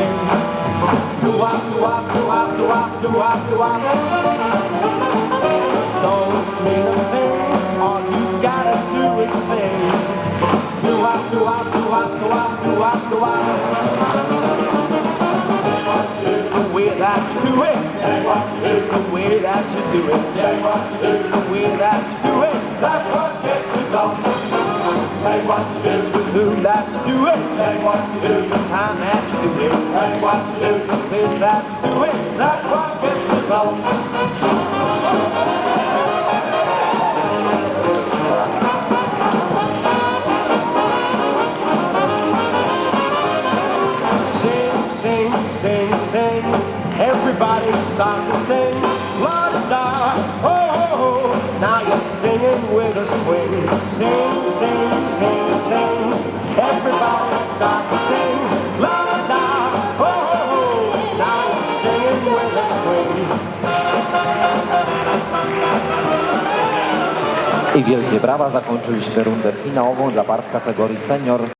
swing. Do-wop, do-wop, do-wop, do-wop, do-wop, do-wop. Don't mean a thing, all you gotta do is sing. Do-wop, do-wop, do-wop, do-wop, do-wop, do-wop. It's the way that you do it. It's the way that you do it. It's the way that you do it. It's with whom that you do it. It's the time that you do it. It's the place that you do it. That's what gets results. Sing, sing, sing, sing. Everybody start to sing. La swing. Sing, sing, sing, sing. Everybody start to sing. La oh. Now with a swing. I wielkie brawa zakończyliśmy rundę finałową dla par w kategorii senior.